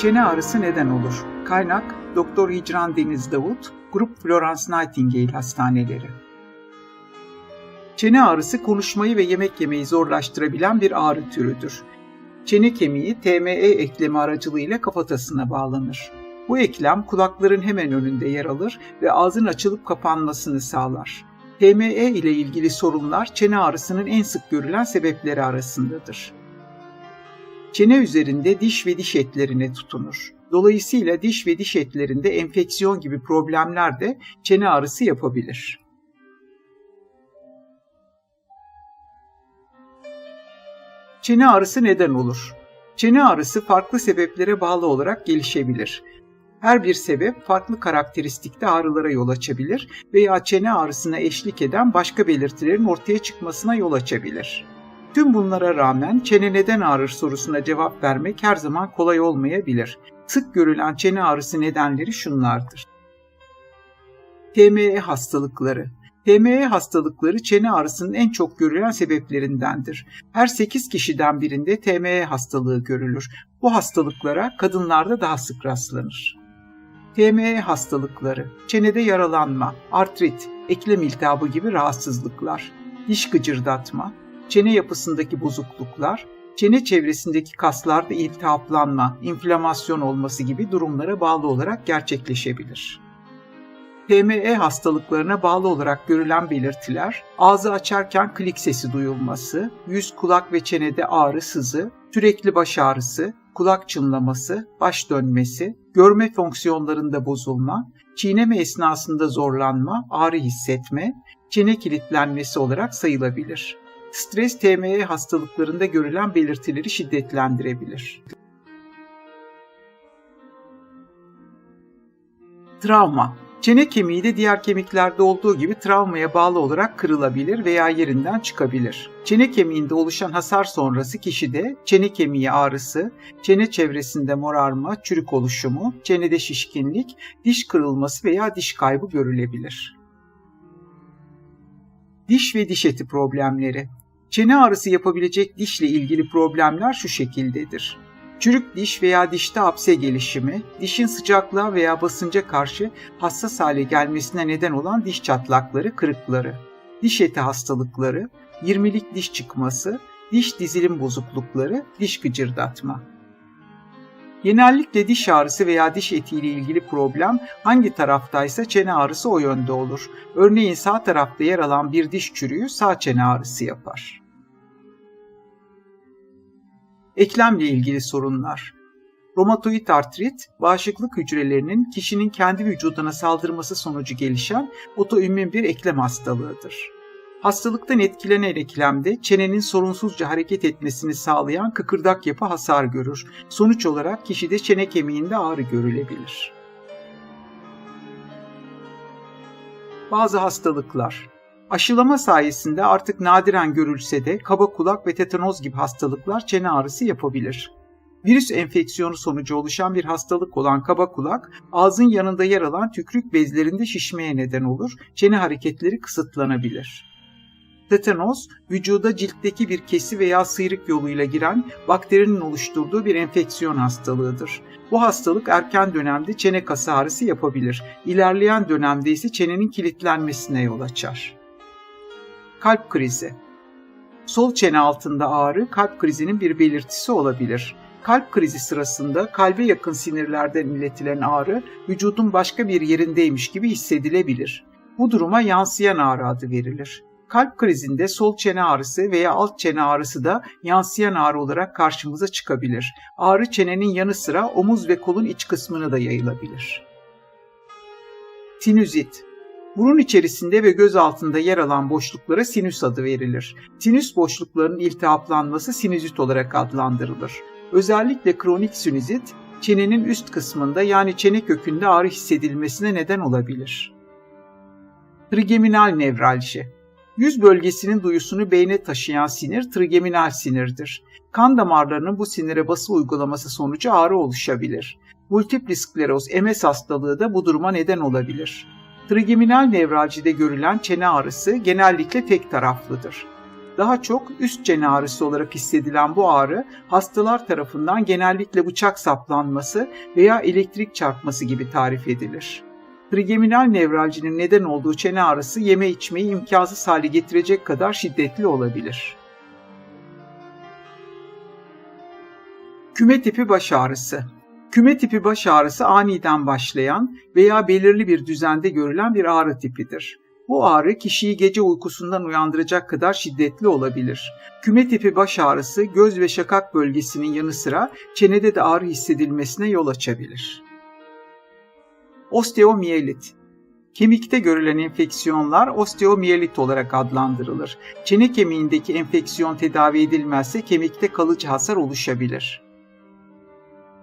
Çene ağrısı neden olur? Kaynak Doktor Hicran Deniz Davut, Grup Florence Nightingale Hastaneleri. Çene ağrısı konuşmayı ve yemek yemeyi zorlaştırabilen bir ağrı türüdür. Çene kemiği TME eklemi aracılığıyla kafatasına bağlanır. Bu eklem kulakların hemen önünde yer alır ve ağzın açılıp kapanmasını sağlar. TME ile ilgili sorunlar çene ağrısının en sık görülen sebepleri arasındadır. Çene üzerinde diş ve diş etlerine tutunur. Dolayısıyla diş ve diş etlerinde enfeksiyon gibi problemler de çene ağrısı yapabilir. Çene ağrısı neden olur? Çene ağrısı farklı sebeplere bağlı olarak gelişebilir. Her bir sebep farklı karakteristikte ağrılara yol açabilir veya çene ağrısına eşlik eden başka belirtilerin ortaya çıkmasına yol açabilir. Tüm bunlara rağmen çene neden ağrır sorusuna cevap vermek her zaman kolay olmayabilir. Sık görülen çene ağrısı nedenleri şunlardır. TME hastalıkları TME hastalıkları çene ağrısının en çok görülen sebeplerindendir. Her 8 kişiden birinde TME hastalığı görülür. Bu hastalıklara kadınlarda daha sık rastlanır. TME hastalıkları, çenede yaralanma, artrit, eklem iltihabı gibi rahatsızlıklar, diş gıcırdatma, çene yapısındaki bozukluklar, çene çevresindeki kaslarda iltihaplanma, inflamasyon olması gibi durumlara bağlı olarak gerçekleşebilir. TME hastalıklarına bağlı olarak görülen belirtiler, ağzı açarken klik sesi duyulması, yüz, kulak ve çenede ağrı, sızı, sürekli baş ağrısı, kulak çınlaması, baş dönmesi, görme fonksiyonlarında bozulma, çiğneme esnasında zorlanma, ağrı hissetme, çene kilitlenmesi olarak sayılabilir. Stres TME hastalıklarında görülen belirtileri şiddetlendirebilir. Travma Çene kemiği de diğer kemiklerde olduğu gibi travmaya bağlı olarak kırılabilir veya yerinden çıkabilir. Çene kemiğinde oluşan hasar sonrası kişide çene kemiği ağrısı, çene çevresinde morarma, çürük oluşumu, çenede şişkinlik, diş kırılması veya diş kaybı görülebilir. Diş ve diş eti problemleri Çene ağrısı yapabilecek dişle ilgili problemler şu şekildedir. Çürük diş veya dişte hapse gelişimi, dişin sıcaklığa veya basınca karşı hassas hale gelmesine neden olan diş çatlakları, kırıkları, diş eti hastalıkları, 20'lik diş çıkması, diş dizilim bozuklukları, diş gıcırdatma. Genellikle diş ağrısı veya diş etiyle ilgili problem hangi taraftaysa çene ağrısı o yönde olur. Örneğin sağ tarafta yer alan bir diş çürüğü sağ çene ağrısı yapar. Eklemle ilgili sorunlar. Romatoid artrit, bağışıklık hücrelerinin kişinin kendi vücuduna saldırması sonucu gelişen otoimmün bir eklem hastalığıdır. Hastalıktan etkilenen eklemde çenenin sorunsuzca hareket etmesini sağlayan kıkırdak yapı hasar görür. Sonuç olarak kişide çene kemiğinde ağrı görülebilir. Bazı hastalıklar Aşılama sayesinde artık nadiren görülse de kaba kulak ve tetanoz gibi hastalıklar çene ağrısı yapabilir. Virüs enfeksiyonu sonucu oluşan bir hastalık olan kaba kulak, ağzın yanında yer alan tükrük bezlerinde şişmeye neden olur, çene hareketleri kısıtlanabilir. Tetanoz, vücuda ciltteki bir kesi veya sıyrık yoluyla giren bakterinin oluşturduğu bir enfeksiyon hastalığıdır. Bu hastalık erken dönemde çene kası ağrısı yapabilir. İlerleyen dönemde ise çenenin kilitlenmesine yol açar. Kalp krizi Sol çene altında ağrı kalp krizinin bir belirtisi olabilir. Kalp krizi sırasında kalbe yakın sinirlerden iletilen ağrı vücudun başka bir yerindeymiş gibi hissedilebilir. Bu duruma yansıyan ağrı adı verilir. Kalp krizinde sol çene ağrısı veya alt çene ağrısı da yansıyan ağrı olarak karşımıza çıkabilir. Ağrı çenenin yanı sıra omuz ve kolun iç kısmına da yayılabilir. Sinüzit Burun içerisinde ve göz altında yer alan boşluklara sinüs adı verilir. Sinüs boşluklarının iltihaplanması sinüzit olarak adlandırılır. Özellikle kronik sinüzit, çenenin üst kısmında yani çene kökünde ağrı hissedilmesine neden olabilir. Trigeminal nevralji Yüz bölgesinin duyusunu beyne taşıyan sinir trigeminal sinirdir. Kan damarlarının bu sinire bası uygulaması sonucu ağrı oluşabilir. Multiple skleroz MS hastalığı da bu duruma neden olabilir. Trigeminal nevralcide görülen çene ağrısı genellikle tek taraflıdır. Daha çok üst çene ağrısı olarak hissedilen bu ağrı hastalar tarafından genellikle bıçak saplanması veya elektrik çarpması gibi tarif edilir. Trigeminal nevralcinin neden olduğu çene ağrısı yeme içmeyi imkansız hale getirecek kadar şiddetli olabilir. Küme tipi baş ağrısı Küme tipi baş ağrısı aniden başlayan veya belirli bir düzende görülen bir ağrı tipidir. Bu ağrı kişiyi gece uykusundan uyandıracak kadar şiddetli olabilir. Küme tipi baş ağrısı göz ve şakak bölgesinin yanı sıra çenede de ağrı hissedilmesine yol açabilir. Osteomiyelit Kemikte görülen enfeksiyonlar osteomiyelit olarak adlandırılır. Çene kemiğindeki enfeksiyon tedavi edilmezse kemikte kalıcı hasar oluşabilir.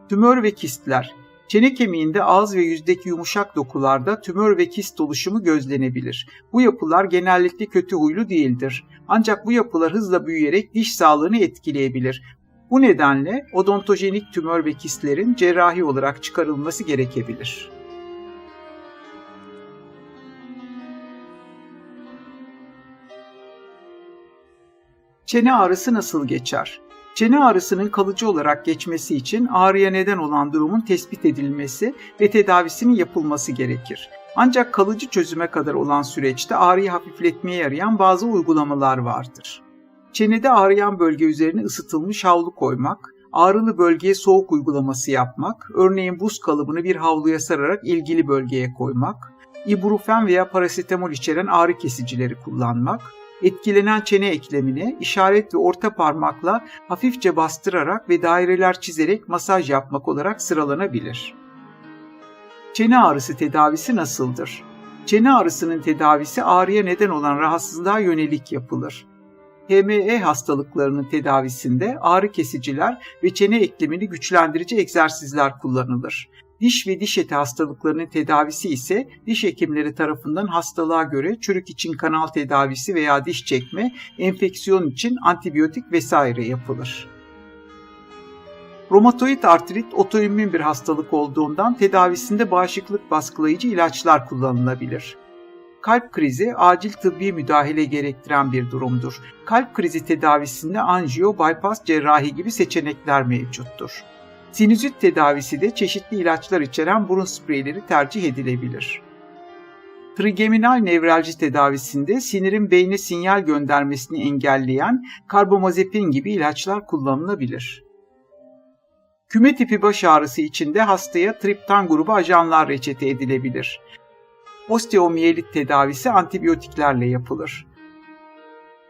Tümör ve kistler Çene kemiğinde ağız ve yüzdeki yumuşak dokularda tümör ve kist oluşumu gözlenebilir. Bu yapılar genellikle kötü huylu değildir. Ancak bu yapılar hızla büyüyerek diş sağlığını etkileyebilir. Bu nedenle odontojenik tümör ve kistlerin cerrahi olarak çıkarılması gerekebilir. Çene ağrısı nasıl geçer? Çene ağrısının kalıcı olarak geçmesi için ağrıya neden olan durumun tespit edilmesi ve tedavisinin yapılması gerekir. Ancak kalıcı çözüme kadar olan süreçte ağrıyı hafifletmeye yarayan bazı uygulamalar vardır. Çenede ağrıyan bölge üzerine ısıtılmış havlu koymak, ağrılı bölgeye soğuk uygulaması yapmak, örneğin buz kalıbını bir havluya sararak ilgili bölgeye koymak, ibuprofen veya parasetamol içeren ağrı kesicileri kullanmak, etkilenen çene eklemine işaret ve orta parmakla hafifçe bastırarak ve daireler çizerek masaj yapmak olarak sıralanabilir. Çene ağrısı tedavisi nasıldır? Çene ağrısının tedavisi ağrıya neden olan rahatsızlığa yönelik yapılır. HME hastalıklarının tedavisinde ağrı kesiciler ve çene eklemini güçlendirici egzersizler kullanılır. Diş ve diş eti hastalıklarının tedavisi ise diş hekimleri tarafından hastalığa göre çürük için kanal tedavisi veya diş çekme, enfeksiyon için antibiyotik vesaire yapılır. Romatoid artrit otoimmün bir hastalık olduğundan tedavisinde bağışıklık baskılayıcı ilaçlar kullanılabilir. Kalp krizi acil tıbbi müdahale gerektiren bir durumdur. Kalp krizi tedavisinde anjiyo, bypass cerrahi gibi seçenekler mevcuttur. Sinüzit tedavisi de çeşitli ilaçlar içeren burun spreyleri tercih edilebilir. Trigeminal nevralji tedavisinde sinirin beyne sinyal göndermesini engelleyen karbamazepin gibi ilaçlar kullanılabilir. Küme tipi baş ağrısı içinde hastaya triptan grubu ajanlar reçete edilebilir. Osteomiyelit tedavisi antibiyotiklerle yapılır.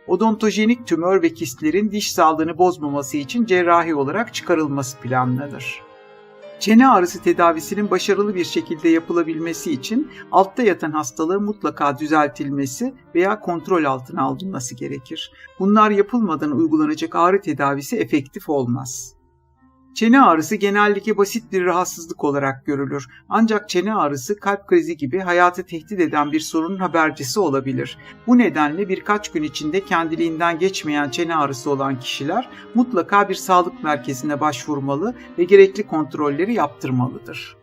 Odontojenik tümör ve kistlerin diş sağlığını bozmaması için cerrahi olarak çıkarılması planlanır. Çene ağrısı tedavisinin başarılı bir şekilde yapılabilmesi için altta yatan hastalığın mutlaka düzeltilmesi veya kontrol altına alınması gerekir. Bunlar yapılmadan uygulanacak ağrı tedavisi efektif olmaz. Çene ağrısı genellikle basit bir rahatsızlık olarak görülür. Ancak çene ağrısı kalp krizi gibi hayatı tehdit eden bir sorunun habercisi olabilir. Bu nedenle birkaç gün içinde kendiliğinden geçmeyen çene ağrısı olan kişiler mutlaka bir sağlık merkezine başvurmalı ve gerekli kontrolleri yaptırmalıdır.